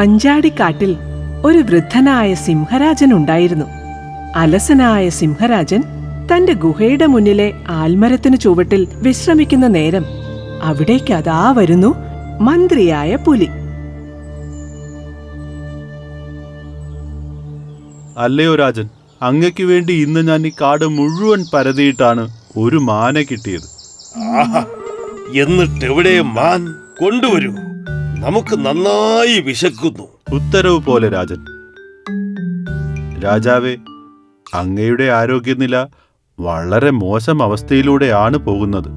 മഞ്ചാടിക്കാട്ടിൽ ഒരു വൃദ്ധനായ സിംഹരാജൻ ഉണ്ടായിരുന്നു. അലസനായ സിംഹരാജൻ തന്റെ ഗുഹയുടെ മുന്നിലെ ആൽമരത്തിനു ചുവട്ടിൽ വിശ്രമിക്കുന്ന നേരം അവിടേക്ക് അതാ വരുന്നു മന്ത്രിയായ പുലി. അല്ലയോ രാജൻ അങ്ങയ്ക്ക് വേണ്ടി ഇന്ന് ഞാൻ ഈ കാട് മുഴുവൻ പരതിയിട്ടാണ് ഒരു മാന കിട്ടിയത്. ആഹാ എന്നിട്ട് എവിടെ മാൻ കൊണ്ടുവരൂ. നമുക്ക് നന്നായി വിശക്കുന്നു. ഉത്തരവ് പോലെ രാജൻ. രാജാവേ അങ്ങയുടെ ആരോഗ്യനില വളരെ മോശം അവസ്ഥയിലൂടെയാണ് പോകുന്നത്.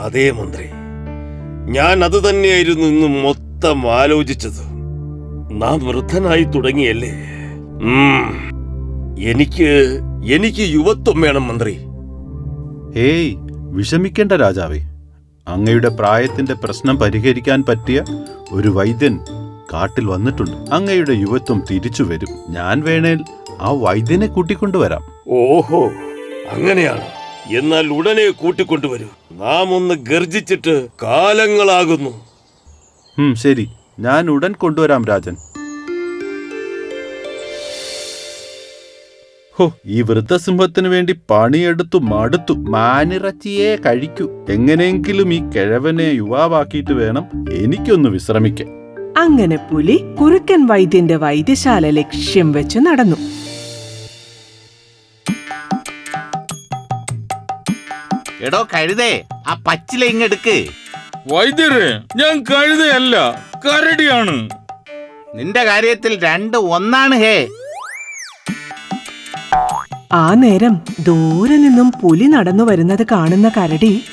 അതേ മന്ത്രി ഞാൻ അത് തന്നെയായിരുന്നു ഇന്ന് മൊത്തം ആലോചിച്ചത്. നാം വൃദ്ധനായി തുടങ്ങിയല്ലേ? എനിക്ക് എനിക്ക് യുവത്വം വേണം മന്ത്രി. ഏയ് വിഷമിക്കേണ്ട രാജാവേ. അങ്ങയുടെ പ്രായത്തിന്റെ പ്രശ്നം പരിഹരിക്കാൻ പറ്റിയ ഒരു വൈദ്യൻ കാട്ടിൽ വന്നിട്ടുണ്ട്. അങ്ങയുടെ യുവത്വം തിരിച്ചു വരും. ഞാൻ വേണേൽ ആ വൈദ്യനെ കൂട്ടിക്കൊണ്ടുവരാം. ഓഹോ അങ്ങനെയാണ്. എന്നാൽ ഉടനെ കൂട്ടിക്കൊണ്ടുവരൂ. നാം ഒന്ന് ഗർജിച്ചിട്ട് കാലങ്ങളാകുന്നു. ശരി. ഞാൻ ഉടൻ കൊണ്ടുവരാം രാജൻ. ഹോ ഈ വൃദ്ധസിംഹത്തിനു വേണ്ടി പണിയെടുത്തു മടുത്തു. മാനിറച്ചിയെ കഴിക്കൂ. എങ്ങനെയെങ്കിലും ഈ കിഴവനെ യുവാവാക്കിയിട്ട് വേണം എനിക്കൊന്ന് വിശ്രമിക്കാൻ. അങ്ങനെ പുലി കുറുക്കൻ വൈദ്യന്റെ വൈദ്യശാല ലക്ഷ്യം വെച്ച് നടന്നു. എടോ കഴുതേ ആ പച്ചില ഇങ്ങെടുക്ക് വൈദ്യരെ ഞാൻ കഴുതയല്ല കരടിയാണ്. നിന്റെ കാര്യത്തിൽ രണ്ട് ഒന്നാണ് ഹേ. ആ നേരം ദൂരെ നിന്നും പുലി നടന്നു വരുന്നത് കാണുന്ന കരടി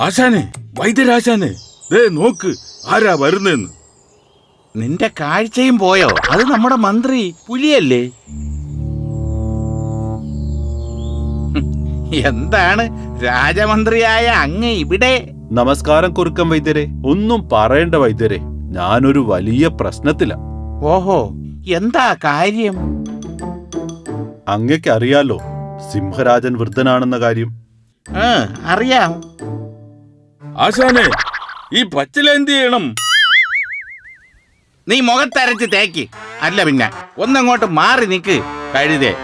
ആശാനെ വൈദ്യരാശാനെ ദേ നോക്ക് ആരാ വരുന്നെന്ന്. നിന്റെ കാഴ്ചയും പോയോ? അത് നമ്മുടെ മന്ത്രി പുലിയല്ലേ? എന്താണ് രാജമന്ത്രിയായ അങ്ങ് ഇവിടെ? നമസ്കാരം കുറുക്കം വൈദ്യരെ. ഒന്നും പറയേണ്ട വൈദ്യരെ. ഞാനൊരു വലിയ പ്രശ്നത്തില. ഓഹോ എന്താ കാര്യം? അങ്ങയ്ക്ക് അറിയാലോ സിംഹരാജൻ വൃദ്ധനാണെന്ന കാര്യം. ആ അറിയാം. ആശാനെ ഈ പച്ചില എന്ത് ചെയ്യണം? നീ മുഖത്തരച്ച് തേക്ക്. അല്ല പിന്നെ ഒന്നങ്ങോട്ട് മാറി നിക്ക് കഴുതേ.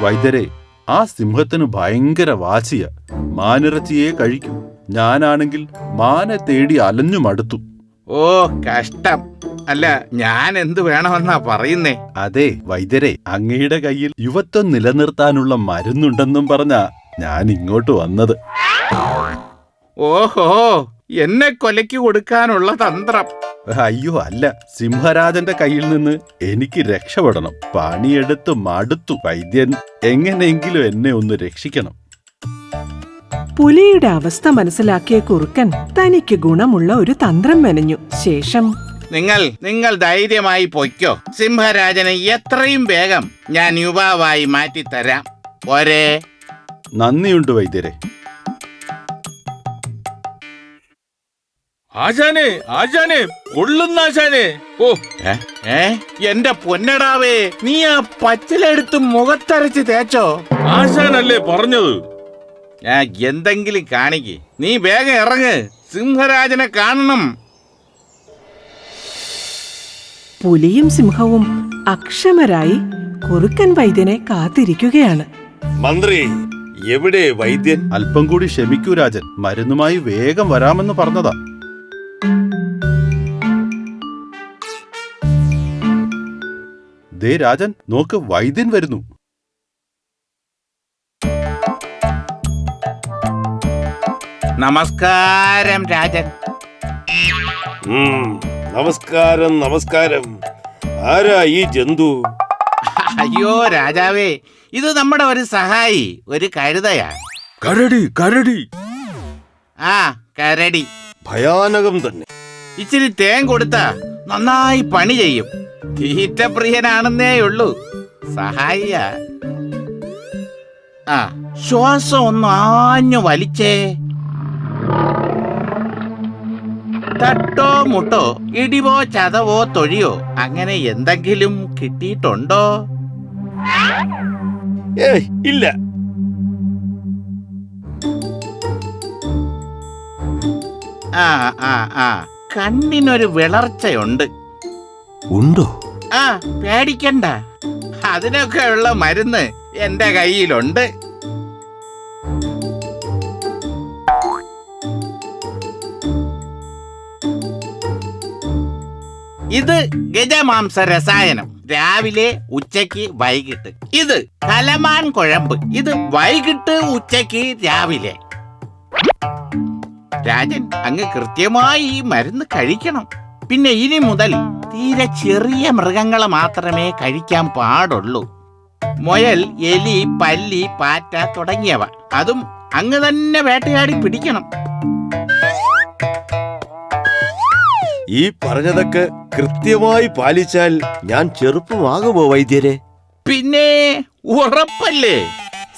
വൈദ്യരെ ആ സിംഹത്തിന് ഭയങ്കര വാശിയ. മാനിറച്ചിയെ കഴിക്കും. ഞാനാണെങ്കിൽ മാനെ തേടി അലഞ്ഞു മടുത്തു. ഓ കഷ്ടം. അല്ല ഞാൻ എന്ത് വേണമെന്നാ പറയുന്നേ? അതെ വൈദ്യരെ അങ്ങയുടെ കയ്യിൽ യുവത്വം നിലനിർത്താനുള്ള മരുന്നുണ്ടെന്നും പറഞ്ഞ ഞാൻ ഇങ്ങോട്ട് വന്നത്. ഓഹോ എന്നെ കൊലയ്ക്ക് കൊടുക്കാനുള്ള തന്ത്രം. അയ്യോ അല്ല സിംഹരാജന്റെ കയ്യിൽ നിന്ന് എനിക്ക് രക്ഷപ്പെടണം. പണിയെടുത്ത് മടുത്തു. വൈദ്യൻ എങ്ങനെയെങ്കിലും എന്നെ ഒന്ന് രക്ഷിക്കണം. പുലിയുടെ അവസ്ഥ മനസ്സിലാക്കിയ കുറുക്കൻ തനിക്ക് ഗുണമുള്ള ഒരു തന്ത്രം മെനഞ്ഞു. ശേഷം നിങ്ങൾ നിങ്ങൾ ധൈര്യമായി പൊയ്ക്കോ. സിംഹരാജനെ എത്രയും വേഗം ഞാൻ യുവാവായി മാറ്റിത്തരാം. പോരേ. നന്ദിയുണ്ട് വൈദ്യരെ. ആശാനെ ആശാനെ കൊള്ളുന്ന ആശാനെ. ഓ. ഏ? ഏ? എന്റെ പൊന്നടാവേ നീ ആ പച്ചിലെടുത്ത് മുഖത്തരച്ച് തേച്ചോ? ആശാനല്ലേ പറഞ്ഞത്? ഞാൻ എന്തെങ്കിലും കാണിക്ക്. നീ വേഗം ഇറങ്ങ്. സിംഹരാജനെ കാണണം. പുലിയും സിംഹവും അക്ഷമരായി കുറുക്കൻ വൈദ്യനെ കാത്തിരിക്കുകയാണ്. മന്ത്രി എവിടെ വൈദ്യൻ? അല്പം കൂടി ക്ഷമിക്കൂ രാജൻ. മരുന്നുമായി വേഗം വരാമെന്ന് പറഞ്ഞതാ. ദേ രാജൻ നോക്ക് വൈദ്യൻ വരുന്നു. നമസ്കാരം രാജൻ. നമസ്കാരം നമസ്കാരം. ആരാ ഈ ജന്തു? അയ്യോ രാജാവേ ഇത് നമ്മുടെ ഒരു സഹായി ഒരു കഴുതയാ. കരടി കരടി. ആ കരടി. ഭയാനകം തന്നെ. ഇച്ചിരി തേൻ കൊടുത്ത നന്നായി പണി ചെയ്യും. തീറ്റപ്രിയനാണെന്നേ ഉള്ളൂ. സഹായിയാ. ആ ശ്വാസം ഒന്ന് ആഞ്ഞു വലിച്ചേ. തട്ടോ മുട്ടോ ഇടിവോ ചതവോ തൊഴിയോ അങ്ങനെ എന്തെങ്കിലും കിട്ടിയിട്ടുണ്ടോ? ഇല്ല. ആ ആ ആ കണ്ണിനൊരു വിളർച്ചയുണ്ട്. ഉണ്ടോ? ആ പേടിക്കണ്ട. അതിനൊക്കെ ഉള്ള മരുന്ന് എന്റെ കയ്യിലുണ്ട്. ഇത് ഗജമാംസ രസായനം. രാവിലെ ഉച്ചയ്ക്ക് വൈകിട്ട്. ഇത് കലമാൻ കുഴമ്പ്. ഇത് വൈകിട്ട് ഉച്ചയ്ക്ക് രാവിലെ. രാജൻ അങ്ങ് കൃത്യമായി ഈ മരുന്ന് കഴിക്കണം. പിന്നെ ഇനി മുതൽ തീരെ ചെറിയ മൃഗങ്ങളെ മാത്രമേ കഴിക്കാൻ പാടുള്ളൂ. മുയൽ എലി പല്ലി പാറ്റ തുടങ്ങിയവ. അതും അങ്ങ് തന്നെ വേട്ടയാടി പിടിക്കണം. ഈ പറഞ്ഞതൊക്കെ കൃത്യമായി പാലിച്ചാൽ ഞാൻ ചെറുപ്പമാകുമോ വൈദ്യരെ? പിന്നെ ഉറപ്പല്ലേ?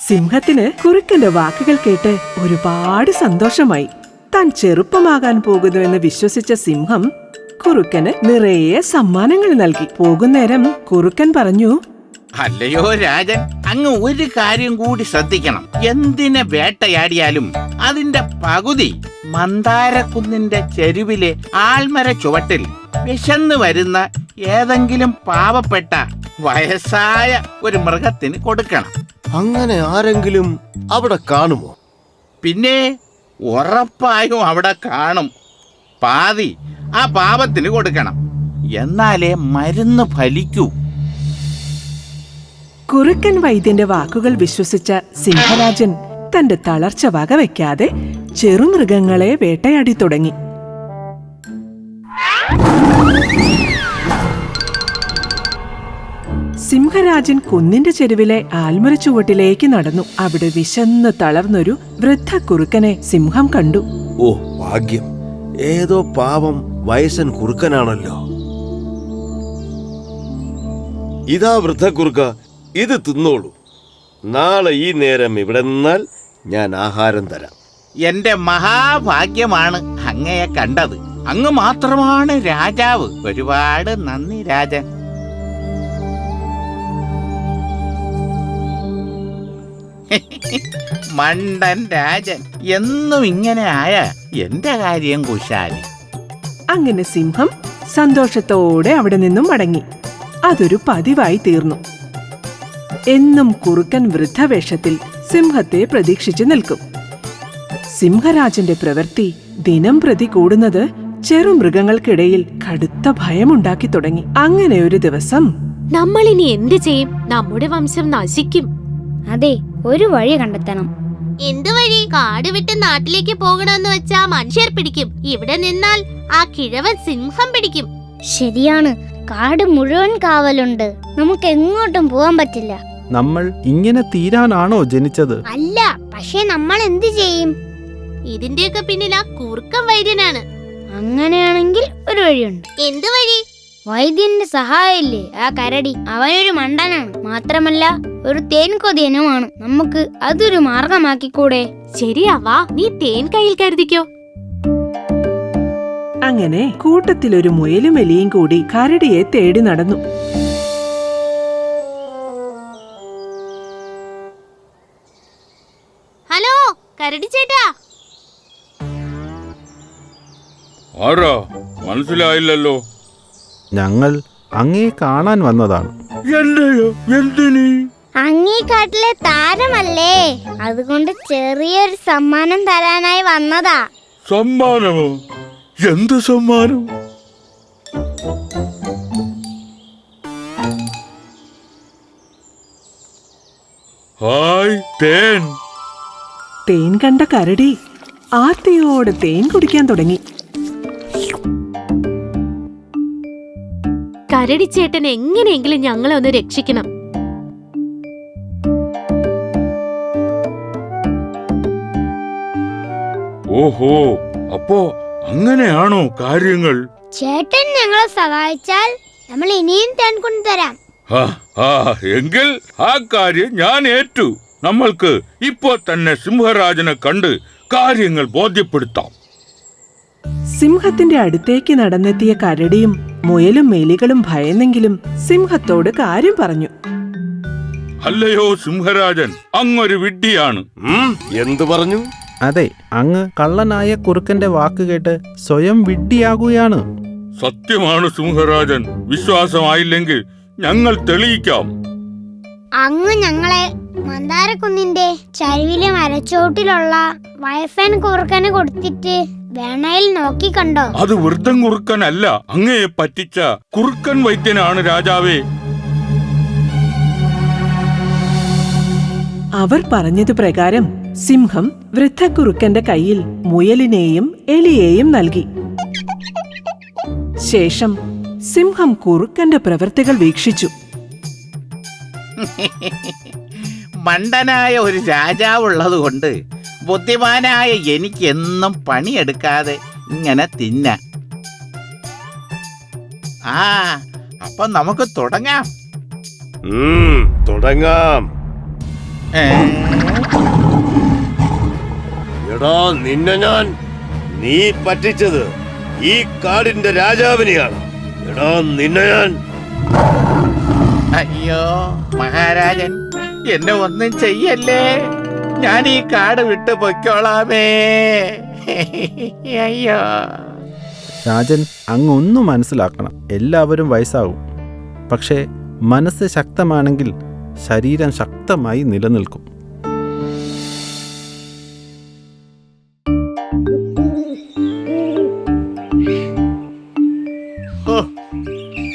സിംഹത്തിന് കുറുക്കന്റെ വാക്കുകൾ കേട്ട് ഒരുപാട് സന്തോഷമായി. താൻ ചെറുപ്പമാകാൻ പോകുന്നുവെന്ന് വിശ്വസിച്ച സിംഹം കുറുക്കന് നിറയെ സമ്മാനങ്ങൾ നൽകി. പോകുന്നേരം കുറുക്കൻ പറഞ്ഞു അല്ലയോ രാജൻ? അങ്ങ് ഒരു കാര്യം കൂടി ശ്രദ്ധിക്കണം. എന്തിനെ വേട്ടയാടിയാലും അതിന്റെ പകുതി മന്ദാരക്കുന്നിന്റെ ചെരുവിലെ ആൽമര ചുവട്ടിൽ വിശന്ന് വരുന്ന ഏതെങ്കിലും പാവപ്പെട്ട വയസ്സായ ഒരു മൃഗത്തിന് കൊടുക്കണം. അങ്ങനെ ആരെങ്കിലും അവിടെ കാണുമോ? പിന്നെ ഉറപ്പായും അവിടെ കാണും. പാതി ആ പാപത്തിന് കൊടുക്കണം. എന്നാലേ മരുന്ന് ഫലിക്കൂ. കുറുക്കൻ വൈദ്യന്റെ വാക്കുകൾ വിശ്വസിച്ച സിംഹരാജൻ തന്റെ തളർച്ച വകവെക്കാതെ ചെറുമൃഗങ്ങളെ വേട്ടയാടി തുടങ്ങി. സിംഹരാജൻ കുന്നിന്റെ ചെരുവിലെ ആൽമര ചുവട്ടിലേക്ക് നടന്നു. അവിടെ വിശന്ന് തളർന്നൊരു വൃദ്ധ കുറുക്കനെ സിംഹം കണ്ടു. ഓ ഭാഗ്യം. ഏതോ പാവം വയസ്സൻ കുറുക്കനാണല്ലോ. ഇതാ വൃദ്ധക്കുറുക്ക ഇത് തിന്നോളൂ. നാളെ ഈ നേരം ഇവിടെ നിന്നാൽ ഞാൻ ആഹാരം തരാം. എന്റെ മഹാഭാഗ്യമാണ് അങ്ങയെ കണ്ടത്. അങ്ങ് മാത്രമാണ് രാജാവ്. ഒരുപാട് നന്ദി രാജൻ. മണ്ടൻ രാജൻ എന്നും ഇങ്ങനെ ആയ എന്റെ കാര്യം കുശാലി അങ്ങനെ സിംഹം സന്തോഷത്തോടെ അവിടെ നിന്നും മടങ്ങി. അതൊരു പതിവായി തീർന്നു. എന്നും കുറുക്കൻ വൃദ്ധവേഷത്തിൽ സിംഹത്തെ പ്രതീക്ഷിച്ചു നിൽക്കും. സിംഹരാജന്റെ പ്രവൃത്തി ദിനം പ്രതി കൂടുന്നത് ചെറുമൃഗങ്ങൾക്കിടയിൽ കടുത്ത ഭയമുണ്ടാക്കി തുടങ്ങി. അങ്ങനെ ഒരു ദിവസം നമ്മൾ ഇനി എന്ത് ചെയ്യും? നമ്മുടെ വംശം നശിക്കും. അതെ ഒരു വഴി കണ്ടെത്തണം. എന്ത് വഴി? കാട് വിട്ട് നാട്ടിലേക്ക് പോകണമെന്ന് വെച്ചാ മനുഷ്യർ പിടിക്കും. ഇവിടെ നിന്നാൽ ആ കിഴവൻ സിംഹം പിടിക്കും. ശരിയാണ്. കാട് മുഴുവൻ കാവലുണ്ട്. നമുക്ക് എങ്ങോട്ടും പോകാൻ പറ്റില്ല. നമ്മൾ ഇങ്ങനെ തീരാനാണോ ജനിച്ചത്? അല്ല പക്ഷേ നമ്മൾ എന്ത് ചെയ്യും? ഇതിന്റെയൊക്കെ പിന്നിൽ ആ കൂർക്കം വൈദ്യനാണ്. അങ്ങനെയാണെങ്കിൽ ഒരു വഴിയുണ്ട്. എന്ത് വഴി? വൈദ്യന്റെ സഹായമില്ലേ? ആ കരടി. അവനൊരു മണ്ടനാണ്. മാത്രമല്ല ഒരു തേൻകൊതിയനുമാണ് നമുക്ക് അതൊരു മാർഗമാക്കിക്കൂടെ? ശരിയാവാ നീ തേൻ കയ്യിൽ കരുതിക്കോ. അങ്ങനെ കൂട്ടത്തിലൊരു മുയലും എലിയും കൂടി കരടിയെ തേടി നടന്നു. മനസ്സിലായില്ലല്ലോ. ഞങ്ങൾ അങ്ങേ കാണാൻ വന്നതാണ്. അങ്ങേ എന്തിനി? അങ്ങീ കാട്ടിലെ താരമല്ലേ? അതുകൊണ്ട് ചെറിയൊരു സമ്മാനം തരാനായി വന്നതാ. സമ്മാനമോ? എന്ത് സമ്മാനം? ഹായ് തേൻ. തേൻ കണ്ട കരടി ആർത്തിയോടെ തേൻ കുടിക്കാൻ തുടങ്ങി. കരടിച്ചേട്ടൻ എങ്ങനെയെങ്കിലും ഞങ്ങളെ ഒന്ന് രക്ഷിക്കണം. ഓഹോ അപ്പോ അങ്ങനെയാണോ കാര്യങ്ങൾ? ചേട്ടൻ ഞങ്ങളെ സഹായിച്ചാൽ നമ്മൾ ഇനിയും തേൻ കൊണ്ടുതരാം. എങ്കിൽ ആ കാര്യം ഞാൻ ഏറ്റു. നമ്മൾക്ക് ഇപ്പോ തന്നെ സിംഹരാജനെ കണ്ട് കാര്യങ്ങൾ ബോധ്യപ്പെടുത്താം. സിംഹത്തിന്റെ അടുത്തേക്ക് നടന്നെത്തിയ കരടിയും മുയലും മേലികളും ഭയന്നെങ്കിലും സിംഹത്തോട് കാര്യം പറഞ്ഞു. അല്ലയോ സിംഹരാജൻ അങ്ങൊരു വിഡ്ഢിയാണ്. എന്തു പറഞ്ഞു? അതെ അങ്ങ് കള്ളനായ കുറുക്കന്റെ വാക്ക് കേട്ട് സ്വയം വിഡ്ഢിയാകുകയാണ്. സത്യമാണ് സിംഹരാജൻ വിശ്വാസമായില്ലെങ്കിൽ ഞങ്ങൾ തെളിയിക്കാം. അങ്ങ് ഞങ്ങളെ മന്ദാരക്കുന്നിന്റെ ചരിവിലെ മരച്ചോട്ടിലുള്ള വയസ്സൻ കുറുക്കന് കൊടുത്തിട്ട് വേണയിൽ നോക്കിക്കണ്ടോ അത് വൃദ്ധം കുറുക്കനല്ല അങ്ങയെ പറ്റിച്ച കുറുക്കൻ വൈദ്യനാണ് രാജാവേ. അവർ പറഞ്ഞതു പ്രകാരം സിംഹം വൃദ്ധക്കുറുക്കന്റെ കയ്യിൽ മുയലിനെയും എലിയെയും നൽകി. ശേഷം സിംഹം കുറുക്കന്റെ പ്രവൃത്തികൾ വീക്ഷിച്ചു. മണ്ടനായ ഒരു രാജാവുള്ളത് കൊണ്ട് ബുദ്ധിമാനായ എനിക്ക് എന്നും പണിയെടുക്കാതെ ഇങ്ങനെ തിന്ന. ആ അപ്പൊ നമുക്ക് തുടങ്ങാം. തുടങ്ങാം. എടാ നിന്നെ ഞാൻ നീ പറ്റിച്ചത് ഈ കാടിന്റെ രാജാവിനെയാണ്. എടാ നിന്നെ ഞാൻ. അയ്യോ മഹാരാജൻ എന്നെ ഒന്നും ചെയ്യല്ലേ? ഞാൻ ഈ കാട് വിട്ട് പൊയ്ക്കോളാമേ. അയ്യോ. രാജൻ അങ്ങൊന്നും മനസ്സിലാക്കണം. എല്ലാവരും വയസ്സാവും. പക്ഷേ മനസ്സ് ശക്തമാണെങ്കിൽ ശരീരം ശക്തമായി നിലനിൽക്കും.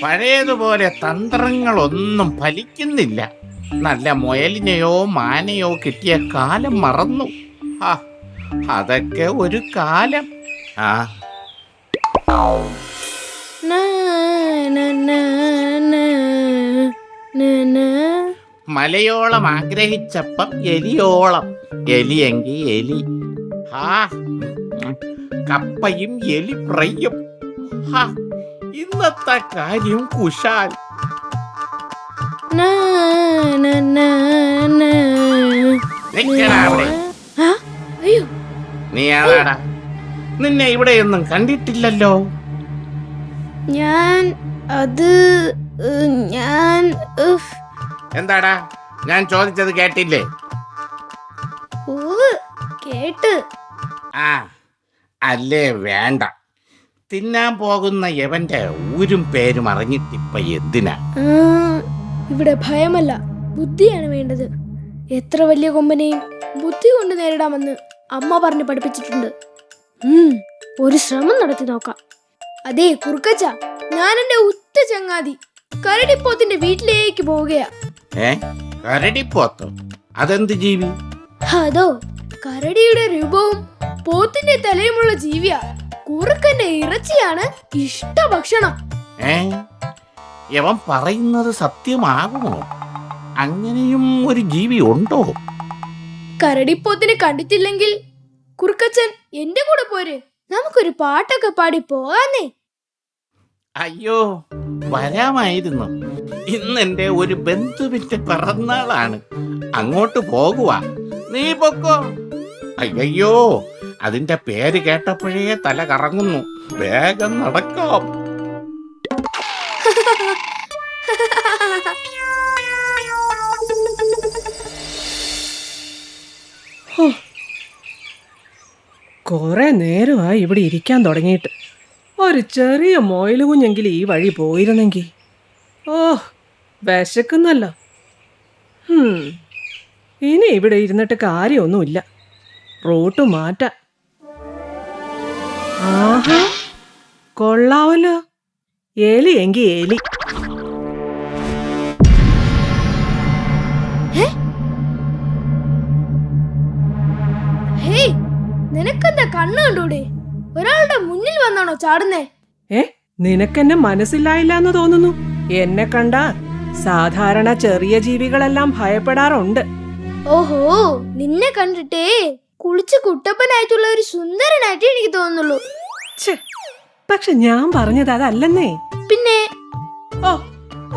പഴയതുപോലെ തന്ത്രങ്ങളൊന്നും ഫലിക്കുന്നില്ല. നല്ല മുയലിനെയോ മാനയോ കിട്ടിയ കാലം മറന്നു. അതൊക്കെ ഒരു കാലം. ആ. മലയോളം ആഗ്രഹിച്ചപ്പം എലിയോളം. എലിയെങ്കി എലി. ഹാ കപ്പയും എലി ഫ്രൈയും. ഹാ, ഇന്നത്തെ കാര്യം കുശാൽ. അയ്യോ. നീ ആരാടാ? നിന്നെ ഇവിടെയൊന്നും കണ്ടിട്ടില്ലല്ലോ. ഞാൻ അത് ഞാൻ എന്താടാ? ഞാൻ ചോദിച്ചത് കേട്ടില്ലേ? കേട്ട്. ആ അല്ലേ വേണ്ട. തിന്നാൻ പോകുന്ന യവന്റെ ഊരും പേരും അറിഞ്ഞിട്ടിപ്പ എന്തിനാ? ഇവിടെ ഭയമല്ല. ബുദ്ധിയാണ് വേണ്ടത്. എത്ര വലിയ കൊമ്പനെയും ബുദ്ധി കൊണ്ട് നേരിടാമെന്ന് അമ്മ പറഞ്ഞ് പഠിപ്പിച്ചിട്ടുണ്ട്. ഒരു ശ്രമം നടത്തി നോക്കാം. അതെ കുറുക്കച്ച ഞാൻ എന്റെ ഉത്ത ചങ്ങാതി കരടിപ്പോത്തിന്റെ വീട്ടിലേക്ക് പോവുകയാ. ഏ കരടിപ്പോത്തോ? അതെന്ത് ജീവി? അതോ കരടിയുടെ രൂപവും പോത്തിന്റെ തലയുമുള്ള ജീവിയാ. കുറുക്കന്റെ ഇറച്ചിയാണ് ഇഷ്ട ഭക്ഷണം ഏ? യവൻ പറയുന്നത് സത്യമാകുമോ? അങ്ങനെയും ഒരു ജീവി ഉണ്ടോ? കരടിപ്പോത്തിനെ കണ്ടിട്ടില്ലെങ്കിൽ കുറുക്കച്ചൻ എന്റെ കൂടെ പോര്. നമുക്കൊരു പാട്ടൊക്കെ പാടി പോകാന്നേ അയ്യോ വരാമായിരുന്നു. ഇന്ന് എന്റെ ഒരു ബന്ധുവിന്റെ പിറന്നാളാണ്. അങ്ങോട്ട് പോകുക നീ പൊക്കോ. അയ്യോ അതിന്റെ പേര് കേട്ടപ്പോഴേ തല കറങ്ങുന്നു. വേഗം നടക്കാം. കുറെ നേരമായി ഇവിടെ ഇരിക്കാൻ തുടങ്ങിയിട്ട്. ഒരു ചെറിയ മൊയിൽ കുഞ്ഞെങ്കിലും ഈ വഴി പോയിരുന്നെങ്കിൽ ഓ വിശക്കുന്നല്ലോ. ഇനി ഇവിടെ ഇരുന്നിട്ട് കാര്യമൊന്നുമില്ല. റൂട്ട് മാറ്റാം. ആഹാ കൊള്ളാവല്ലോ. എലി എങ്കി എലി. ഹേയ് നിനക്കെന്താ കണ്ണു കണ്ടൂടെ? ഒരാളുടെ മുന്നിൽ വന്നാണോ ചാടുന്നേ? ഏ നിനക്കെന്നെ മനസ്സിലായില്ല എന്ന് തോന്നുന്നു. എന്നെ കണ്ട സാധാരണ ചെറിയ ജീവികളെല്ലാം ഭയപ്പെടാറുണ്ട്. ഓഹോ നിന്നെ കണ്ടിട്ടേ കുളിച്ച് കുട്ടപ്പനായിട്ടുള്ള ഒരു സുന്ദരനായിട്ട് എനിക്ക് തോന്നുന്നുള്ളൂ. ഛെ, പക്ഷെ ഞാൻ പറഞ്ഞത് അതല്ലെന്നേ. പിന്നെ? ഓ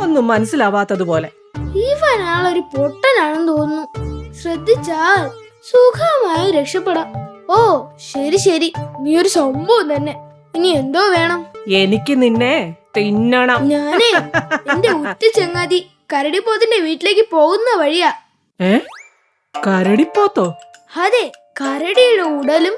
ഒന്നും മനസ്സിലാവാത്തതുപോലെ. ഇവനാളൊരു പൊട്ടനാണെന്ന് തോന്നുന്നു. ശ്രദ്ധിച്ചാൽ സുഖമായി രക്ഷപ്പെടാം. ഓ ശരി ശരി. നീ ഒരു സംഭവം തന്നെ. ഇനി എന്തോ വേണം. എനിക്ക് നിന്നെ തിന്നണം. ഞാനേ എന്റെ ഉറ്റ ചങ്ങാതി കരടിപ്പോത്തിന്റെ വീട്ടിലേക്ക് പോകുന്ന വഴിയാ. ഏ? കരടിപ്പോത്തോ? അതെ കരടിയുടെ ഉടലും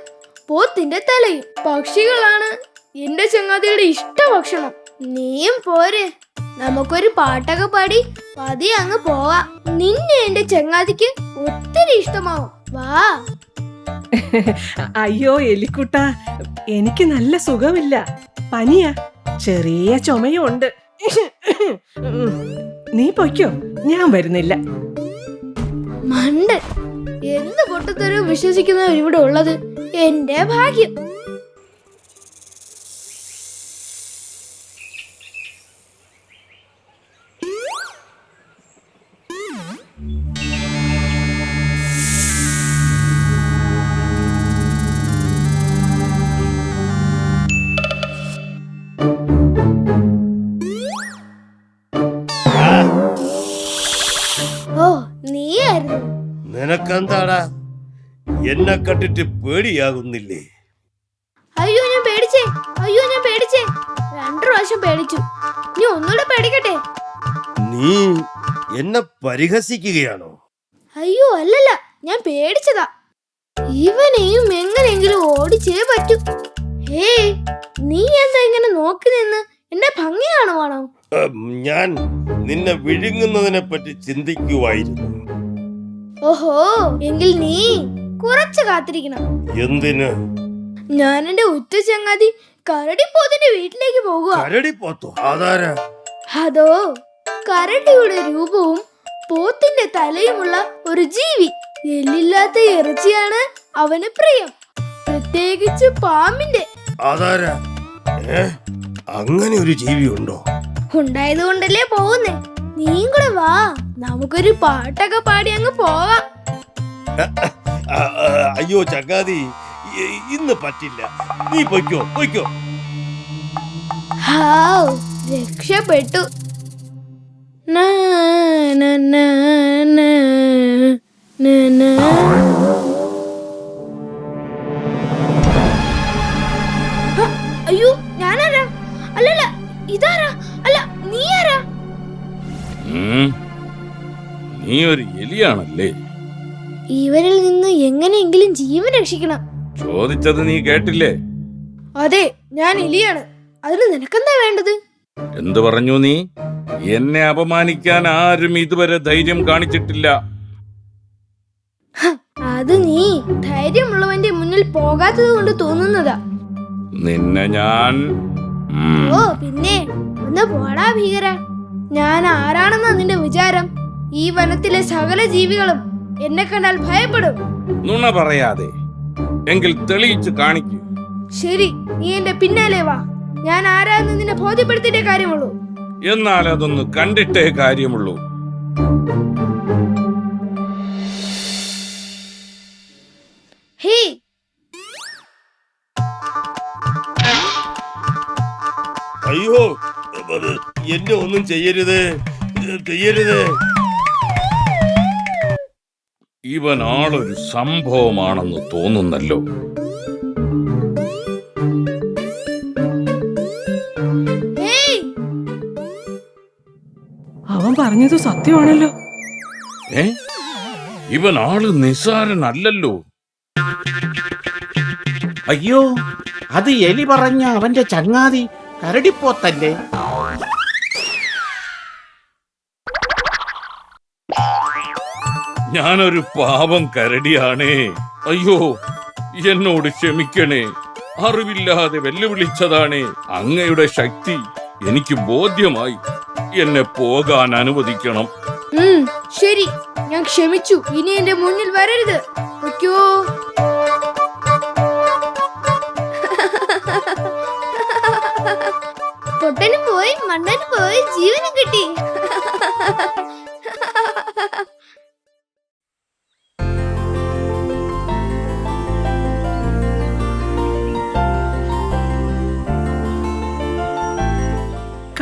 പോത്തിന്റെ തലയും പക്ഷികളാണ് എന്റെ ചങ്ങാതിയുടെ ഇഷ്ട ഭക്ഷണം. നീയും പോരെ. നമുക്കൊരു പാട്ടൊക്കെ പാടി പതി അങ്ങ് പോവാ. നിന്നെ എന്റെ ചങ്ങാതിക്ക് ഒത്തിരി ഇഷ്ടമാവും. വാ. അയ്യോ എലിക്കുട്ട എനിക്ക് നല്ല സുഖമില്ല. പനിയാ. ചെറിയ ചുമയും ഉണ്ട് നീ പൊയ്ക്കോ ഞാൻ വരുന്നില്ല. മണ്ട് എന്ത് പൊട്ടത്തരവും വിശ്വസിക്കുന്നവർ ഇവിടെ ഉള്ളത്? എന്റെ ഭാഗ്യം. എന്നെ കണ്ടിട്ട് പേടിയാകുന്നില്ലേ? അയ്യോ ഞാൻ പേടിച്ചേ. അയ്യോ ഞാൻ പേടിച്ചേ. രണ്ടു പ്രാവശ്യം പേടിച്ചു. നീ ഒന്നുകൂടെ പേടിക്കട്ടെ. നീ എന്നെ പരിഹസിക്കുകയാണോ? അയ്യോ അല്ലല്ല. ഞാൻ പേടിച്ചതാ. ഇവനെയും എങ്ങനെയെങ്കിലും ഓടിച്ചേ പറ്റൂ. ഹേ നീ എന്താ ഇങ്ങനെ നോക്കി നിന്ന് എന്നെ ഭംഗി കാണുവാണോ ഞാൻ നിന്നെ വിഴുങ്ങുന്നതിനെ പറ്റി ചിന്തിക്കുവായിരുന്നു. ഓഹോ എങ്കിൽ നീ കുറച്ച് കാത്തിരിക്കണം. എന്തിന്? ഞാൻ എന്റെ ഉറ്റ ചങ്ങാതി കരടിപ്പോത്തിന്റെ വീട്ടിലേക്ക് പോകുക കരടി പോത്തോ? അതാരാ? അതോ കരടിയുടെ രൂപവും പോത്തിന്റെ തലയുമുള്ള ഒരു ജീവി. എല്ലില്ലാത്ത ഇറച്ചിയാണ് അവന് പ്രിയം. പ്രത്യേകിച്ച് പാമ്പിന്റെ അതാരാ? ഏ? അങ്ങനെ ഒരു ജീവി ഉണ്ടോ? ഉണ്ടായത് കൊണ്ടല്ലേ പോകുന്നേ. നീ കൂടെ വാ. നമുക്കൊരു പാട്ടൊക്കെ പാടി അങ്ങ് പോവാം. അയ്യോ ചങ്ങാതി ഇന്ന് പറ്റില്ല. നീ പൊയ്ക്കോ പൊയ്ക്കോ. ഹാവ് രക്ഷപ്പെട്ടു. നാ, നാ, നാ, നാ, നാ, നാ. അയ്യോ ഞാനാരാ? അല്ലല്ല ഇതാരാ? അല്ല നീ ആരാ നീ ഒരു എലിയാണല്ലേ? ഇവരിൽ നിന്ന് എങ്ങനെയെങ്കിലും ജീവൻ രക്ഷിക്കണം. ചോദിച്ചത് നീ കേട്ടില്ലേ? അതെ ഞാൻ എലിയാണ് അതിന് നിനക്കെന്താ വേണ്ടത്? എന്തു പറഞ്ഞു നീ? എന്നെ അപമാനിക്കാൻ ആരും ഇതുവരെ ധൈര്യം കാണിച്ചിട്ടില്ല. അത് നീ ധൈര്യമുള്ളവന്റെ മുന്നിൽ പോകാത്തത് കൊണ്ട് തോന്നുന്നതാ. നിന്നെ ഞാൻ ഓ പിന്നെ ഒന്ന് പോടാ ഭീകര. ഞാൻ ആരാണെന്നാ നിന്റെ വിചാരം? ഈ വനത്തിലെ സകല ജീവികളും എന്നെ കണ്ടാൽ ഭയപ്പെടും. നുണ പറയാതെ എങ്കിൽ തെളിയിച്ചു കാണിക്കൂ. ശരി നീ എന്റെ പിന്നാലെ വാ. ഞാൻ ആരാന്ന് നിന്നെ ബോധ്യപ്പെടുത്തിട്ടേ കാര്യമുള്ളൂ. എന്നാൽ അതൊന്ന് കണ്ടിട്ടേ കാര്യമുള്ളൂ. ഹേ! അയ്യോ എന്നെ ഒന്നും ചെയ്യരുത്. ചെയ്യരുത്. ഇവൻ ആളൊരു സംഭവമാണെന്ന് തോന്നുന്നല്ലോ. അവൻ പറഞ്ഞത് സത്യമാണല്ലോ. ഏ? ഇവൻ ആൾ നിസ്സാരനല്ലല്ലോ. അയ്യോ അത് എലി പറഞ്ഞ അവന്റെ ചങ്ങാതി കരടിപ്പോത്തല്ലേ? ഞാനൊരു പാപം കരടിയാണേ. അയ്യോ എന്നോട് ക്ഷമിക്കണേ. അറിവില്ലാതെ വെല്ലുവിളിച്ചതാണേ. അങ്ങയുടെ ശക്തി എനിക്ക് ബോധ്യമായി. എന്നെ പോകാൻ അനുവദിക്കണം. ശരി. ഞാൻ ക്ഷമിച്ചു. ഇനി എന്റെ മുന്നിൽ വരരുത്. പൊട്ടനും പോയി മണ്ണനും പോയി ജീവനും കിട്ടി.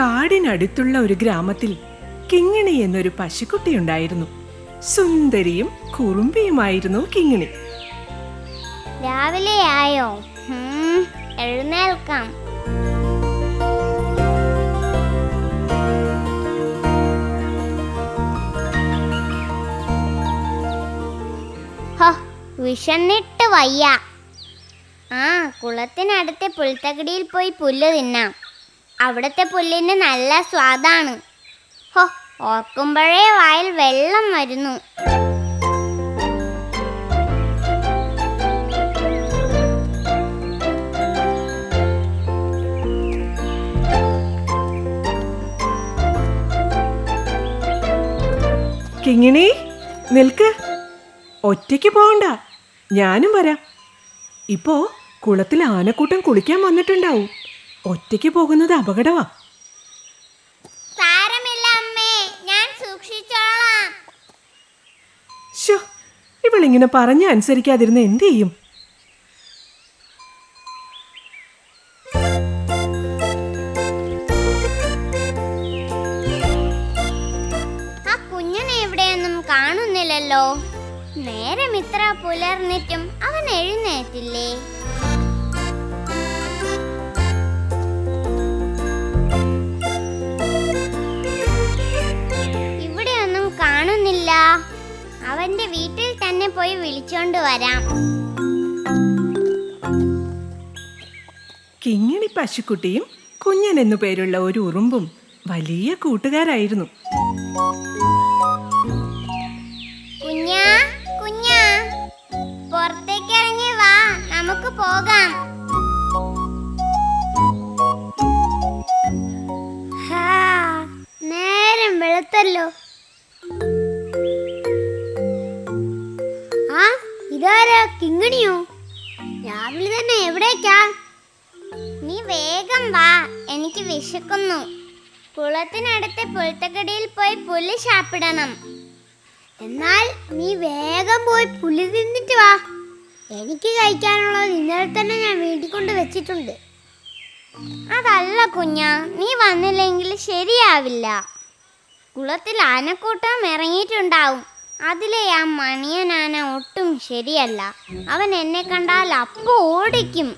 കാടിനടുത്തുള്ള ഒരു ഗ്രാമത്തിൽ കിങ്ങിണി എന്നൊരു പശുക്കുട്ടിയുണ്ടായിരുന്നു. സുന്ദരിയും കുറുമ്പിയുമായിരുന്നു കിങ്ങിണി. രാവിലെ ആയോ? എഴുന്നേൽക്കാം. വിഷന്നിട്ട് വയ്യ. ആ കുളത്തിനടുത്തെ പുൽത്തകടിയിൽ പോയി പുല്ല് തിന്നാം. അവിടുത്തെ പുല്ലിന് നല്ല സ്വാദാണ്. ഹോ ഓർക്കുമ്പോഴേ വായിൽ വെള്ളം വരുന്നു. കിങ്ങിണി നിൽക്ക്. ഒറ്റയ്ക്ക് പോകണ്ട. ഞാനും വരാം. ഇപ്പോ കുളത്തിൽ ആനക്കൂട്ടം കുളിക്കാൻ വന്നിട്ടുണ്ടാവും. ഒറ്റയ്ക്ക് പോകുന്നത് അപകടമാ സാരമില്ല അമ്മേ ഞാൻ സൂക്ഷിച്ചോളാം. ശോ ഇവളിങ്ങനെ പറഞ്ഞ അനുസരിക്കാതിരുന്ന എന്ത് ചെയ്യും? ആ കുഞ്ഞനെ എവിടെയൊന്നും കാണുന്നില്ലല്ലോ. നേരം ഇത്ര പുലർന്നിട്ടും അവൻ എഴുന്നേറ്റില്ലേ? അവന്റെ വീട്ടിൽ തന്നെ പോയി വിളിച്ചോണ്ട് വരാം. കിങ്ങിണി പശുക്കുട്ടിയും കുഞ്ഞൻ എന്നു പേരുള്ള ഒരു ഉറുമ്പും വലിയ കൂട്ടുകാരായിരുന്നു. കുഞ്ഞാ കുഞ്ഞാ പുറത്തേക്ക് ഇറങ്ങി വാ നമുക്ക് പോകാം. നേരം വെളുത്തല്ലോ. ഇതാരാ? കിങ്ങിണിയോ? രാവിലെ തന്നെ എവിടേക്കാ? നീ വേഗം വാ. എനിക്ക് വിശക്കുന്നു. കുളത്തിനടുത്ത് പുൽത്തക്കടിയിൽ പോയി പുല്ല് ശാപ്പിടണം എന്നാൽ നീ വേഗം പോയി പുല്ല് തിന്നിട്ട് വാ. എനിക്ക് കഴിക്കാനുള്ളത് ഇന്നലെ തന്നെ ഞാൻ വീട്ടിൽ കൊണ്ട് വെച്ചിട്ടുണ്ട്. അതല്ല കുഞ്ഞ നീ വന്നില്ലെങ്കിൽ ശരിയാവില്ല. കുളത്തിൽ ആനക്കൂട്ടം ഇറങ്ങിയിട്ടുണ്ടാവും. അതിലെ ആ മണിയനാന ഒട്ടും ശരിയല്ല. അവൻ എന്നെ കണ്ടാൽ അപ്പോ ഓടിക്കും.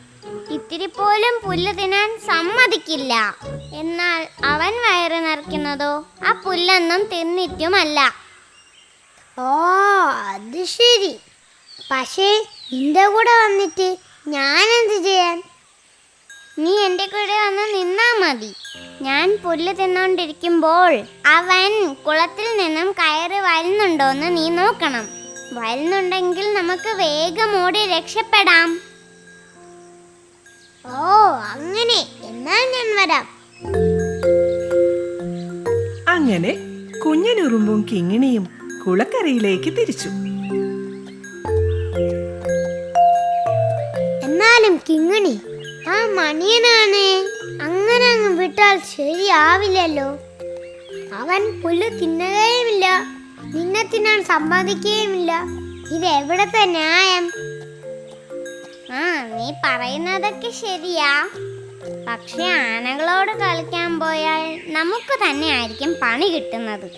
ഇത്തിരി പോലും പുല്ല് തിന്നാൻ സമ്മതിക്കില്ല. എന്നാൽ അവൻ വയറ് നിറയ്ക്കുന്നതോ? ആ പുല്ലൊന്നും തിന്നിറ്റുമല്ല. ഓ അത് ശരി. പക്ഷേ നിന്റെ കൂടെ വന്നിട്ട് ഞാൻ എന്ത് ചെയ്യാൻ? നീ എന്റെ കൂടെ വന്ന് നിന്നാ മതി. ഞാൻ പുല്ല് തിന്നോണ്ടിരിക്കുമ്പോൾ അവൻ കുളത്തിൽ നിന്നും കയറി വരുന്നുണ്ടോന്ന് നീ നോക്കണം. വരുന്നുണ്ടെങ്കിൽ നമുക്ക് വേഗം ഓടി രക്ഷപ്പെടാം. ഓ അങ്ങനെ. എന്നാൽ ഞാൻ വരാം. അങ്ങനെ കുഞ്ഞനുറുമ്പും കിങ്ങിണിയും കുളക്കരയിലേക്ക് തിരിച്ചു. എന്നാലും കിങ്ങിണി ആ മണിയനാണ്. അങ്ങനെ അങ്ങ് വിട്ടാൽ ശരിയാവില്ലല്ലോ. അവൻ പുല്ല് തിന്നുകയുമില്ല. നിന്നെ തിന്നാൻ സമ്മതിക്കുകയുമില്ല. ഇത് എവിടത്തെ ന്യായം? ആ നീ പറയുന്നതൊക്കെ ശരിയാ. പക്ഷെ ആനകളോട് കളിക്കാൻ പോയാൽ നമുക്ക് തന്നെ ആയിരിക്കും പണി കിട്ടുന്നത്.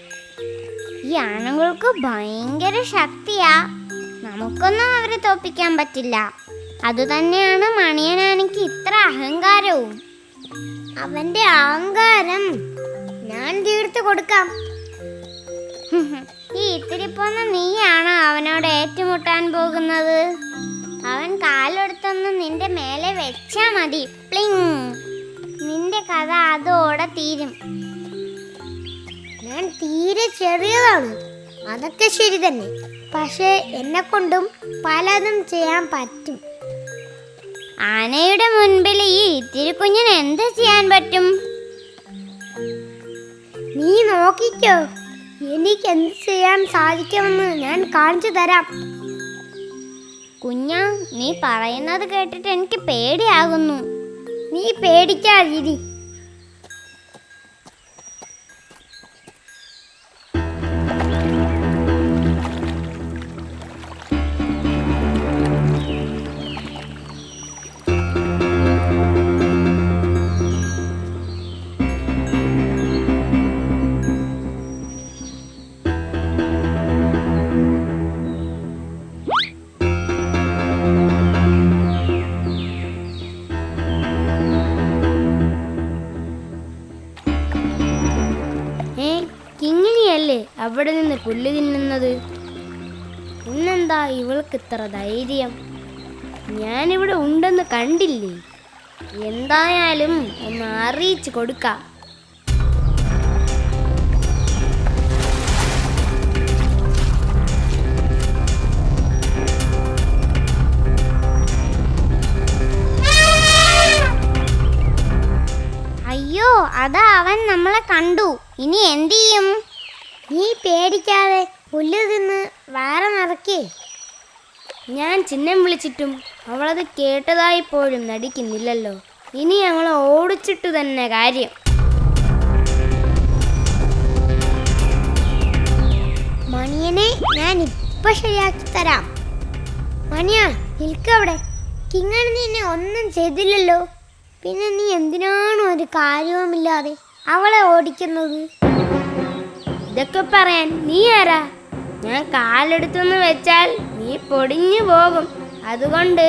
ഈ ആനകൾക്ക് ഭയങ്കര ശക്തിയാ. നമുക്കൊന്നും അവരെ തോപ്പിക്കാൻ പറ്റില്ല. അതുതന്നെയാണ് മണിയനാനയ്ക്ക് ഇത്ര അഹങ്കാരവും. അവന്റെ അഹങ്കാരം ഞാൻ തീർത്തു കൊടുക്കാം. ഈ ഇത്തിരി പോന്ന നീയാണ് അവനോട് ഏറ്റുമുട്ടാൻ പോകുന്നത്? അവൻ കാലെടുത്തൊന്ന് നിന്റെ മേലെ വെച്ചാ മതി. പ്ലിങ്. നിന്റെ കഥ അതോടെ തീരും. ഞാൻ തീരെ ചെറിയതാണ്. അതൊക്കെ ശരി തന്നെ. പക്ഷേ എന്നെ കൊണ്ടും പലതും ചെയ്യാൻ പറ്റും. ആനയുടെ മുൻപിൽ ഈ ഇത്തിരി കുഞ്ഞിന് എന്ത് ചെയ്യാൻ പറ്റും? നീ നോക്കിക്കോ. എനിക്ക് എന്ത് ചെയ്യാൻ സാധിക്കുമെന്ന് ഞാൻ കാണിച്ചു തരാം. കുഞ്ഞ നീ പറയുന്നത് കേട്ടിട്ട് എനിക്ക് പേടിയാകുന്നു. നീ പേടിക്കാതിരി. അവിടെ നിന്ന് പുല്ല് തിന്നുന്നത്? ഇന്നെന്താ ഇവൾക്ക് ഇത്ര ധൈര്യം? ഞാനിവിടെ ഉണ്ടെന്ന് കണ്ടില്ലേ? എന്തായാലും ഒന്ന് അറിയിച്ചു കൊടുക്കാം. അയ്യോ അതാ അവൻ നമ്മളെ കണ്ടു. ഇനി എന്തു ചെയ്യും? നീ പേടിക്കാതെ പുല്ല് തിന്ന് വേറെ നിറക്കേ ഞാൻ ചിഹ്നം വിളിച്ചിട്ടും അവളത് കേട്ടതായി പോലും നടിക്കുന്നില്ലല്ലോ. ഇനി ഞങ്ങൾ ഓടിച്ചിട്ട് തന്നെ കാര്യം. മണിയനെ ഞാൻ ഇപ്പൊ ശരിയാക്കി തരാം. മണിയ നിൽക്കവിടെ കിങ്ങാണ് നിന്നെ ഒന്നും ചെയ്തില്ലല്ലോ. പിന്നെ നീ എന്തിനാണോ ഒരു കാര്യവുമില്ലാതെ അവളെ ഓടിക്കുന്നത്? ഇതൊക്കെ പറയാൻ നീ ആരാ? ഞാൻ കാലെടുത്തെന്ന് വെച്ചാൽ നീ പൊടിഞ്ഞു പോകും. അതുകൊണ്ട്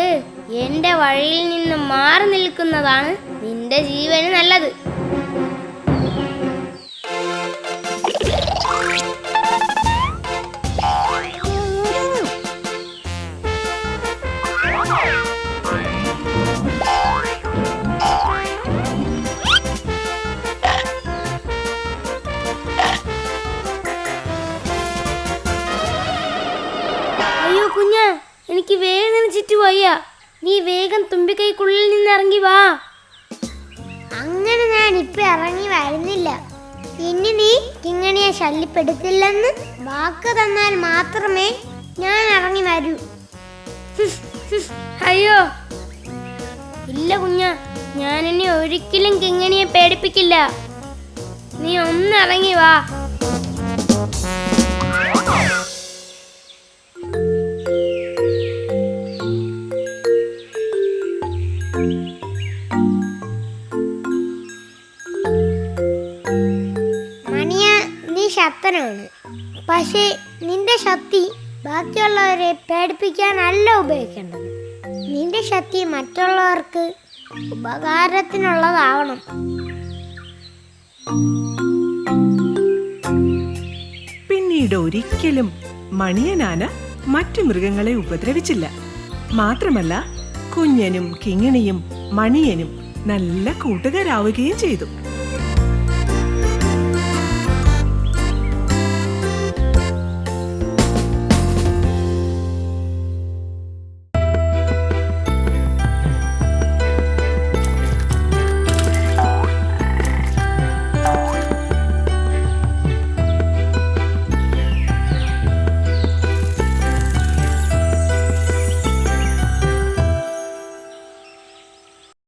എന്റെ വഴിയിൽ നിന്ന് മാറി നിൽക്കുന്നതാണ് നിന്റെ ജീവന് നല്ലത്. നീ വേഗം തുമ്പിക്കൈക്കുള്ളിൽ നിന്ന് ഇറങ്ങി വാ. അങ്ങനെ ഞാൻ ഇപ്പൊ ഇറങ്ങി വരുന്നില്ല. ഇനി നീ കിങ്ങണിയെ ശല്യപ്പെടുത്തില്ലെന്ന് വാക്ക് തന്നാൽ മാത്രമേ ഞാൻ ഇറങ്ങി വരൂ. അയ്യോ. ഇല്ല കുഞ്ഞ ഞാൻ ഇനി ഒരിക്കലും കിങ്ങണിയെ പേടിപ്പിക്കില്ല. നീ ഒന്ന് ഇറങ്ങി വാ. ശക്തനാണ് പക്ഷേ നിന്റെ ശക്തി ബാക്കിയുള്ളവരെ പേടിപ്പിക്കാനല്ല ഉപയോഗിക്കേണ്ടത്. നിന്റെ ശക്തി മറ്റുള്ളവർക്ക് ഉപകാരത്തിനുള്ളതാവണം. പിന്നീട് ഒരിക്കലും മണിയനാന മറ്റു മൃഗങ്ങളെ ഉപദ്രവിച്ചില്ല. മാത്രമല്ല കുഞ്ഞനും കിങ്ങിണിയും മണിയനും നല്ല കൂട്ടുകാരാവുകയും ചെയ്തു.